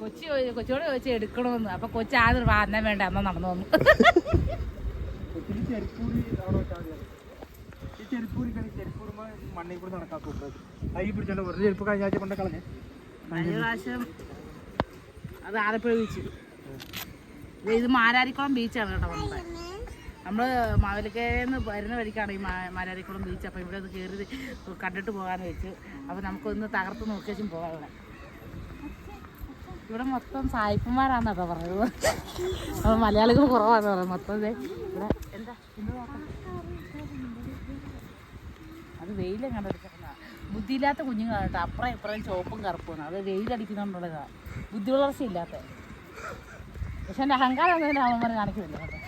കൊച്ചി കൊച്ചോട് ചോദിച്ചു എടുക്കണമെന്ന് അപ്പൊ കൊച്ചി ആദ്യം വാ വേണ്ട എന്നാ നടന്നു വന്നു. മണ്ണിൽ കൂടി കൈ പിടിച്ചോണ്ട് ചെരുപ്പ് കഴിഞ്ഞ ആഴ്ച കൊണ്ട് കളഞ്ഞേ. കഴിഞ്ഞ പ്രാവശ്യം അത് ആലപ്പുഴ ബീച്ച് ദേ ഇത് മാരാരിക്കുളം ബീച്ചാണ് കേട്ടോ നമ്മൾ മാവേലിക്കരന്ന് വരുന്ന വഴിക്കാണ് ഈ മാരാരിക്കുളം ബീച്ച് അപ്പോൾ ഇവിടെ ഒന്ന് കയറി കണ്ടിട്ട് പോകാമെന്ന് വെച്ചു. അപ്പോൾ നമുക്കൊന്ന് തകർത്ത് നോക്കിയാച്ചും പോകാം ഇവിടെ മൊത്തം സായിപ്പന്മാരാണ് കേട്ടോ പറയുന്നത്. അപ്പോൾ മലയാളികൾ കുറവാന്ന് പറയുന്നത്. മൊത്തം ഇവിടെ എന്താ? അത് വെയിലും കണ്ടെടുക്കുന്ന ബുദ്ധിയില്ലാത്ത കുഞ്ഞുങ്ങളാണ് കേട്ടോ. അപ്പുറം ഇപ്പുറം ചുവപ്പും കറുപ്പുമാണ് അത് വെയിലടിക്കുന്നുണ്ടുള്ളതാണ് ബുദ്ധി വളർച്ച ഇല്ലാത്ത പക്ഷെ എന്റെ അഹങ്കാരം ഒന്നും അമ്മമാരെ കാണിക്കുന്നില്ല കേട്ടോ.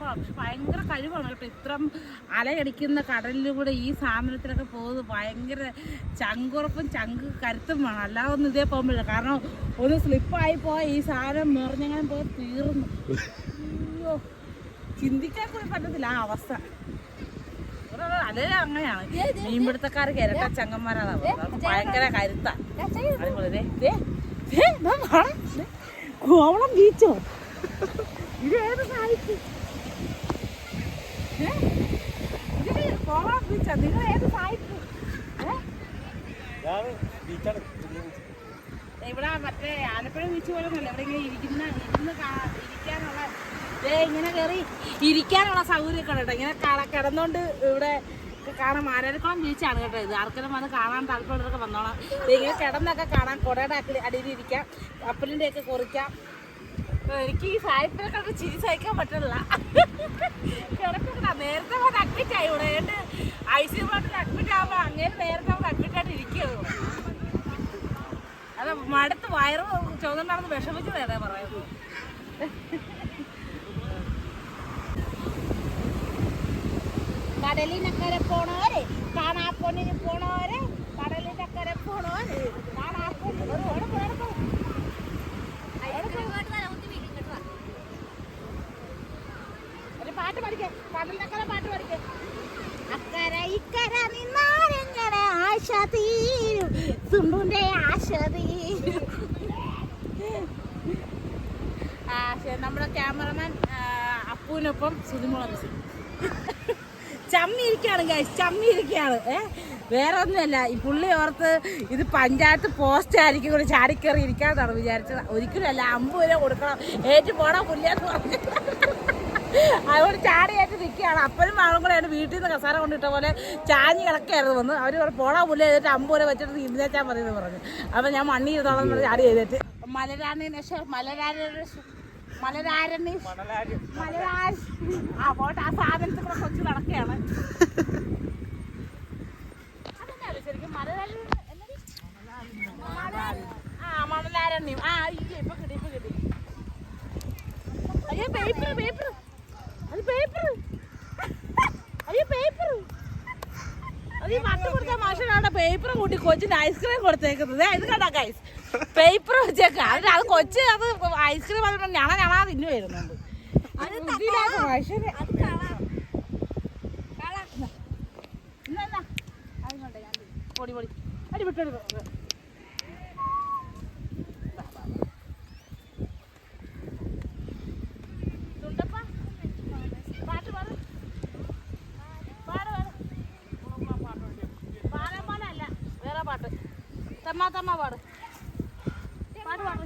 തെർമോക്കോളം പക്ഷെ ഭയങ്കര കഴിവാണ് കേട്ടോ. ഇത്രം അലയടിക്കുന്ന കടലിലൂടെ ഈ സാധനത്തിലൊക്കെ പോകുന്നത് ഭയങ്കര ചങ്കുറപ്പും ചങ്ക് കരുത്തും വേണം അല്ലാതെ ഒന്നും ഇതേ പോകുമ്പോഴില്ല കാരണം ഒന്ന് സ്ലിപ്പായി പോയാൽ ഈ സാധനം മെറിഞ്ഞങ്ങനെ പോയി തീർന്നു. അയ്യോ. ചിന്തിക്കാൻ കൂടി പറ്റത്തില്ല ആ അവസ്ഥ. അതെ അങ്ങനെയാണ്. മീൻപിടുത്തക്കാർക്ക് ഇരട്ട ചങ്ങന്മാരാണ് ഭയങ്കര കരുത്താ. അതുപോലെ ദേ, ദേ, ദേ, ദാ കാണാം. ദേ, കോവളം ബീച്ചോ? ഇത് ഏത് സായിപ്പ് ഏ? ഇത് കോവളം ബീച്ചോ നിങ്ങൾ ഏത് സായിപ്പ് ഇവിടെ മറ്റേ ആലപ്പുഴ ബീച്ച് പോലെ ഒന്നുമല്ല ഇവിടെ ഇങ്ങനെ ഇരിക്കുന്ന ഇരുന്ന് ഇരിക്കാനുള്ള ഇങ്ങനെ കയറി ഇരിക്കാനുള്ള സൗകര്യമൊക്കെ കേട്ടോ. ഇങ്ങനെ കട കിടന്നോണ്ട് ഇവിടെ കാണാൻ മാരാരിക്കുളം ബീച്ചാണ് കേട്ടോ ഇത്. ആർക്കെല്ലാം വന്ന് കാണാൻ താല്പര്യമുള്ളവരൊക്കെ വന്നോളാം. ഇങ്ങനെ കിടന്നൊക്കെ കാണാൻ കുടയുടെ അടി- അടിയിൽ ഇരിക്കാം കപ്പലിന്റെ ഒക്കെ കുറിക്കാം. എനിക്ക് ഈ സാഹിത്യത്തെ കണ്ട് ചിരി സഹിക്കാൻ പറ്റില്ല നേരത്തെ വന്ന് അഡ്മിറ്റ് ആയി ഇവിടെ. ഐ സി ബോട്ടിൽ അഡ്മിറ്റ് ആകുമ്പോൾ അങ്ങനെ നേരത്തെ വന്ന് അഡ്മിറ്റ് ആയിട്ട് ഇരിക്കുകയുള്ളൂ അത് മടുത്ത് വയറ് ചുവന്നുണ്ടാണെന്ന് വിഷമിച്ച് നേരെ പറയുന്നു. കടലിനക്കരെ പോണോരെ കാണാപ്പൊന്നിന് പോണോരെ കടലിനക്കരെ പോണോരെ കാണാപ്പൊന്നിന് പോണ പോണ പോ. ഒരു പാട്ട് പഠിക്കേ. പാട്ട് നമ്മുടെ ക്യാമറമാൻ അപ്പുവിനൊപ്പം സുതിമുള മിസ് ചമ്മിയിരിക്കുകയാണ് ഗൈസ് ചമ്മിയിരിക്കുകയാണ്. ഏ വേറെ ഒന്നുമല്ല ഈ പുള്ളി ഓർത്ത് ഇത് പഞ്ചായത്ത് പോസ്റ്റ് ആയിരിക്കും കൂടെ ചാടിക്കയറി ഇരിക്കാന്നാണ് വിചാരിച്ചത്. ഒരിക്കലും അല്ല അമ്പത് രൂപ കൊടുക്കണം. ഏറ്റു പോടാ പുള്ളിയെന്ന് പറഞ്ഞു അതുകൊണ്ട് ചാടിയായിട്ട് നിൽക്കുകയാണ്. അപ്പനും മകളും കൂടെ എന്റെ വീട്ടിൽ നിന്ന് കസാര കൊണ്ടിട്ട പോലെ ചാഞ്ഞ് കിടക്കായിരുന്നു വന്ന് അവർ പോടാ പുല്ല് ചെയ്തിട്ട് അമ്പൂര വെച്ചിട്ട് ഇരുന്നേച്ചാൽ മതി എന്ന് പറഞ്ഞു. അപ്പം ഞാൻ മണ്ണി ഇരുന്നോളം എന്ന് ചാടി ചെയ്തിട്ട് മലരാണിന് ശേഷം മലരാണി മലരാരണി മലരാ- ആ പോട്ടെ ആ സാധനത്തിൽ കൂടെ കൊച്ചു നടക്കുകയാണ് അതെന്നാണ് ശരിക്കും മലരാരി എന്നടി? മലരാരി. ആ മണലാരണി ആ ഇല്ല ഇപ്പൊ കിട്ടി ഇപ്പൊ കിട്ടി അയ്യോ പേപ്പർ പേപ്പർ അത് പേപ്പർ അയ്യോ പേപ്പർ അത് ഈ വട്ട് കൊടുത്ത മാഷനാണ് പേപ്പർ കൂട്ടി കൊച്ചിന് ഐസ്ക്രീം കൊടുത്തേക്കുന്നത്. ഇത് കണ്ടാ ഗൈസ് പേപ്പർ വെച്ചേക്കാം. അത് അത് കൊച്ച് അത് ഐസ്ക്രീം അത് ഞണ ഞണാ തിന്നു വരുന്നുണ്ട് തരും. പൊടി പൊടി. അടി വിട്ടോടി തുണ്ടപ്പാ പാട്ട് പാട് പാട് പാട് പാലം അല്ല വേറെ പാട്ട് തമ്മ തമ്മ പാട്. പാട്ട് പാട്.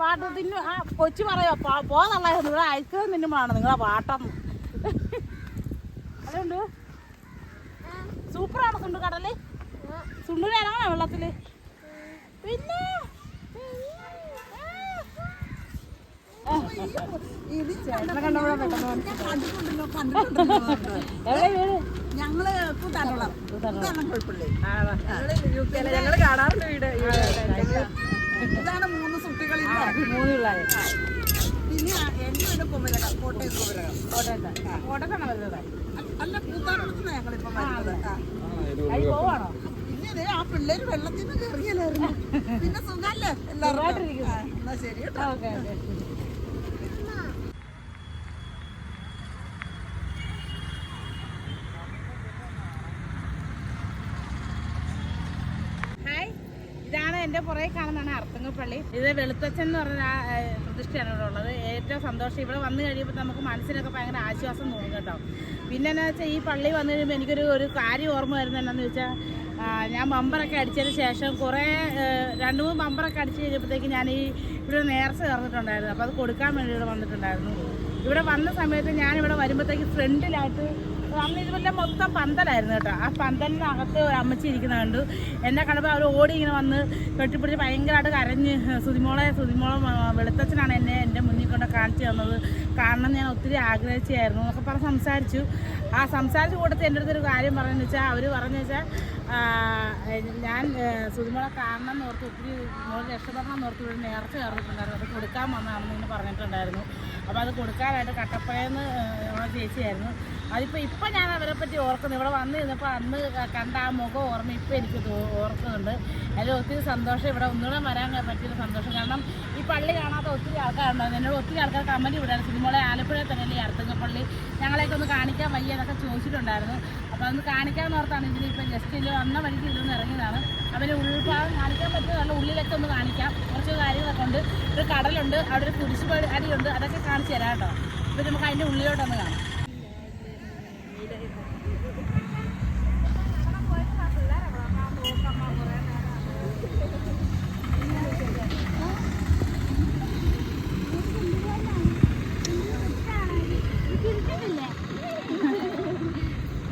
പാട്ട് തിന്നു. ആ കൊച്ചു പറയോ പോന്നല്ലായിരുന്നു ഇവിടെ ഐസ്ക്രീം തിന്നുമ്പോഴാണ് നിങ്ങളെ പാട്ടം. അതുകൊണ്ട് സൂപ്പറാണ് സുണ്ടു കടൽ. സുണ്ടുവിനാണോ വെള്ളത്തിൽ? പിന്നെ എവിടെ വീട് ഞങ്ങൾ കൂത്താട്ടോളം കുഴപ്പമില്ലേ ആണോ? ഞങ്ങൾ കാണാറുണ്ട് വീട്. ഇതാണ് മൂന്ന് സുട്ടികളില്ല? മൂന്ന് പിള്ളേര്. പിന്നെ എന്റെ വീട് കുമരകം കോട്ടയം ഗോപുരം കോട്ടയത്ത്. കോട്ടയത്താണോ വരുന്നത് അല്ല കൂത്താടുന്ന ഞങ്ങളിപ്പം പോവാണോ? പിന്നെ ദേ ആ പിള്ളേര് വെള്ളത്തിൽ നിന്ന് കയറിയല്ലായിരുന്നു പിന്നെ സുഖല്ലേ? എല്ലാവരും. എന്നാ ശരി കേട്ടോ. എന്റെ പുറകെ കാണുന്നതാണ് അർത്തങ്കപ്പള്ളി ഇത് വെളുത്തച്ഛൻ എന്ന് പറഞ്ഞ പ്രതിഷ്ഠയാണ് ഇവിടെ ഉള്ളത്. ഏറ്റവും സന്തോഷം. ഇവിടെ വന്നു കഴിയുമ്പോൾ നമുക്ക് മനസ്സിനൊക്കെ ഭയങ്കര ആശ്വാസം തോന്നും കേട്ടോ. പിന്നെ എന്നാ വെച്ചാൽ ഈ പള്ളി വന്നു കഴിയുമ്പോൾ എനിക്കൊരു ഒരു കാര്യം ഓർമ്മ വരുന്നത് എന്താണെന്ന് വെച്ചാൽ ഞാൻ ബമ്പറൊക്കെ അടിച്ചതിന് ശേഷം കുറേ രണ്ട് മൂന്ന് ബമ്പറൊക്കെ അടിച്ച് കഴിഞ്ഞപ്പോഴത്തേക്ക് ഞാൻ ഈ ഇവിടെ നേർച്ച ചേർന്നിട്ടുണ്ടായിരുന്നു. അപ്പോൾ അത് കൊടുക്കാൻ വേണ്ടി ഇവിടെ വന്നിട്ടുണ്ടായിരുന്നു. ഇവിടെ വന്ന സമയത്ത് ഞാൻ ഇവിടെ വരുമ്പോഴത്തേക്ക് ഫ്രണ്ടിലായിട്ട് അന്ന് ഇതുപോലെ മൊത്തം പന്തലായിരുന്നു കേട്ടോ. ആ പന്തലിനകത്ത് ഒരു അമ്മച്ചി ഇരിക്കുന്ന കണ്ടു. എന്നെ കണ്ടപ്പോൾ അവർ ഓടി ഇങ്ങനെ വന്ന് കെട്ടിപ്പിടിച്ച് ഭയങ്കരമായിട്ട് കരഞ്ഞ് സുതിമോളെ സുതിമോളം വെളുത്തച്ഛനാണ് എന്നെ എന്റെ മുന്നിൽ കൊണ്ട് കാണിച്ചു തന്നത്. കാരണം ഞാൻ ഒത്തിരി ആഗ്രഹിച്ചായിരുന്നു എന്നൊക്കെ പറഞ്ഞ് സംസാരിച്ചു. ആ സംസാരിച്ച കൂട്ടത്തിൽ എന്റെ അടുത്തൊരു കാര്യം പറഞ്ഞെന്ന് വെച്ചാൽ അവർ പറഞ്ഞു വെച്ചാൽ ഞാൻ സുതിമുള കാണണം എന്ന് ഓർത്ത് ഒത്തിരി മോൾ രക്ഷപ്പെടണം എന്ന് ഓർത്ത് ഇവിടെ നേർച്ച ചേർന്നിട്ടുണ്ടായിരുന്നു അത് കൊടുക്കാൻ വന്നതാണെന്ന് ഇങ്ങനെ പറഞ്ഞിട്ടുണ്ടായിരുന്നു. അപ്പോൾ അത് കൊടുക്കാനായിട്ട് കട്ടപ്പഴയെന്ന് നമ്മളെ ചേച്ചിയായിരുന്നു. അതിപ്പോൾ ഇപ്പം ഞാൻ അവരെ പറ്റി ഓർക്കുന്നു. ഇവിടെ വന്ന് ഇരുന്നപ്പോൾ അന്ന് കണ്ട ആ മുഖം ഓർമ്മ ഇപ്പം എനിക്ക് ഓർക്കുന്നുണ്ട്. അതിൽ ഒത്തിരി സന്തോഷം. ഇവിടെ ഒന്നുകൂടെ വരാൻ പറ്റിയൊരു സന്തോഷം. കാരണം ഈ പള്ളി കാണാത്ത ഒത്തിരി ആൾക്കാരുണ്ടായിരുന്നു. എന്നോട് ഒത്തിരി ആൾക്കാർ കമ്പനി വിടായിരുന്നു സിനിമകളെ ആലപ്പുഴയിൽ തന്നെ ഈ അർത്തങ്കപ്പള്ളി ഞങ്ങളെയൊക്കെ ഒന്ന് കാണിക്കാൻ വയ്യ എന്നൊക്കെ ചോദിച്ചിട്ടുണ്ടായിരുന്നു. അപ്പോൾ അതൊന്ന് കാണിക്കാമെന്ന് ഓർത്താണ് ഇതിൽ ഇപ്പം ജസ്റ്റ് ഇതിൽ വന്ന വഴിക്ക് ഇതിലൊന്ന് ഇറങ്ങിയതാണ്. അവന് ഉൾഭാഗം കാണിക്കാൻ പറ്റുന്ന നല്ല ഉള്ളിലൊക്കെ ഒന്ന് കാണിക്കാം. കുറച്ച് കാര്യങ്ങളൊക്കെ ഉണ്ട്. ഒരു കടലുണ്ട് അവിടെ ഒരു കുരിശ് അടിയുണ്ട്. അതൊക്കെ കാണിച്ചു തരാം കേട്ടോ. അപ്പോൾ നമുക്ക് അതിന്റെ ഉള്ളിലോട്ടൊന്ന് കാണാം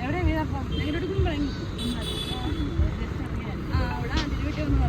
എവിടെ വീടപ്പം എങ്ങോട്ടും പറയും ഞങ്ങൾ മാവേലിക്കൽ ഒരു ഫംഗ്ഷൻ ഉണ്ടായിരുന്നു അപ്പോൾ അതിന് വേണ്ടി പോയ മാവേലി ഇപ്പം എവിടെ വരെ മതി വരെ മതി പോട്ടെ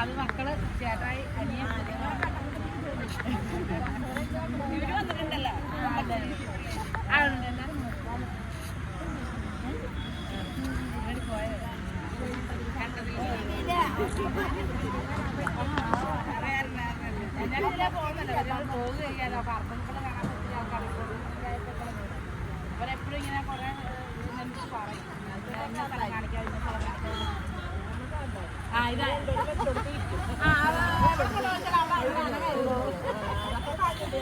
അത് മക്കൾ ചേട്ടായി അനിയൻ ഇവർ വന്നിട്ടുണ്ടല്ലോ അതെ ആ ഉണ്ട് എല്ലാവരും വന്നു. ഇവർ പോയത് ഞാനിതിലെ പോകുന്നല്ലോ ഇവരോട് പോകുക ചെയ്യാലോ അപ്പൊ അർത്ഥങ്ങളെ കാണാൻ പറ്റിയ ആൾക്കാർ അവരെപ്പോഴും ഇങ്ങനെ കുറെ പറയും ഇന്ന സ്ഥലം കാണിക്കാം ഇന്ന സ്ഥലം കാണിക്കാം ആ ഇതാ 我们不能这样吧？你看，那个，然后分开就别。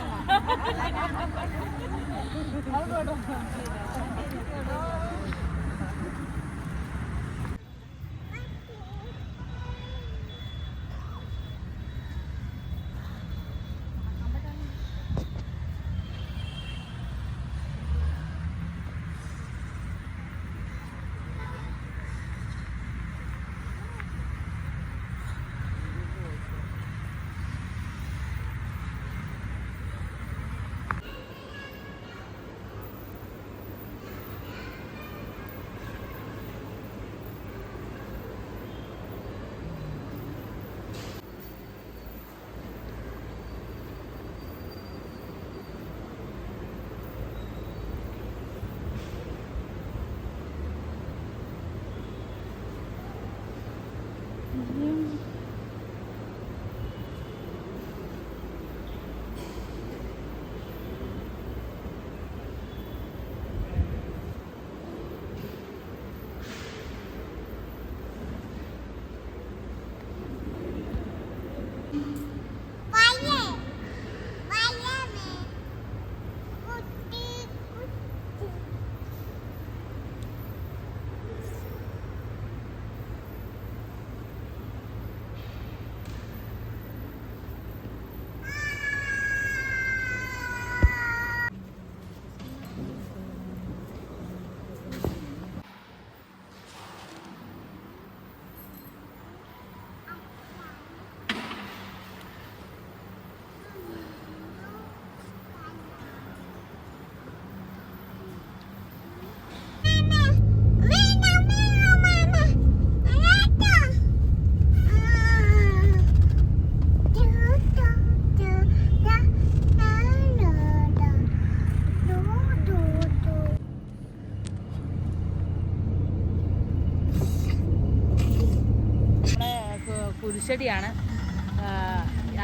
കുരിശടിയാണ്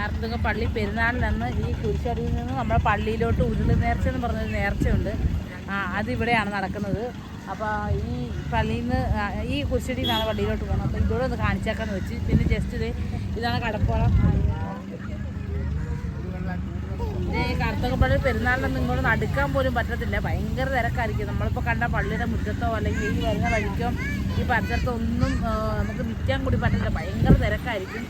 ആർത്തുങ്ക പള്ളി പെരുന്നാളിനന്ന് ഈ കുരിശടിയിൽ നിന്ന് നമ്മുടെ പള്ളിയിലോട്ട് ഉരുളി നേർച്ച എന്ന് പറഞ്ഞൊരു നേർച്ചയുണ്ട്. അതിവിടെയാണ് നടക്കുന്നത്. അപ്പോൾ ഈ പള്ളിയിൽ നിന്ന് ഈ കുരിശടിയിൽ നിന്നാണ് പള്ളിയിലോട്ട് പോകുന്നത് അപ്പോൾ ഇതോടെ ഒന്ന് കാണിച്ചേക്കാന്ന് വെച്ച്. പിന്നെ ജസ്റ്റ് ഇത് ഇതാണ് കടപ്പോളം കറുത്തകപ്പള്ളി പെരുന്നാളിനൊന്നും ഇങ്ങോട്ട് അടുക്കാൻ പോലും പറ്റത്തില്ല. ഭയങ്കര തിരക്കായിരിക്കും. നമ്മളിപ്പോൾ കണ്ട പള്ളിയുടെ മുറ്റത്തോ അല്ലെങ്കിൽ ഈ വരുന്ന വഴിക്കോ ഈ പരിസരത്തോ ഒന്നും നമുക്ക് നിൽക്കാൻ കൂടി പറ്റത്തില്ല. ഭയങ്കര തിരക്കായിരിക്കും.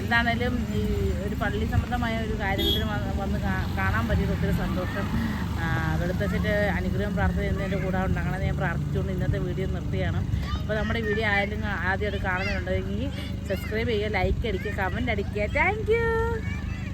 എന്താണേലും ഈ ഒരു പള്ളി സംബന്ധമായ ഒരു കാര്യത്തിന് വന്ന് കാണാൻ പറ്റിയത് ഒത്തിരി സന്തോഷം. വെളുത്തച്ഛന്റെ അനുഗ്രഹം പ്രാർത്ഥന എന്നതിന്റെ കൂടെ ഉണ്ടാകണം ഞാൻ പ്രാർത്ഥിച്ചുകൊണ്ട് ഇന്നത്തെ വീഡിയോ നിർത്തിയാണ്. അപ്പോൾ നമ്മുടെ വീഡിയോ ആയാലും ആദ്യമായിട്ട് കാണുന്നുണ്ടെങ്കിൽ സബ്സ്ക്രൈബ് ചെയ്യുക ലൈക്ക് അടിക്കുക കമന്റ് അടിക്കുക. താങ്ക്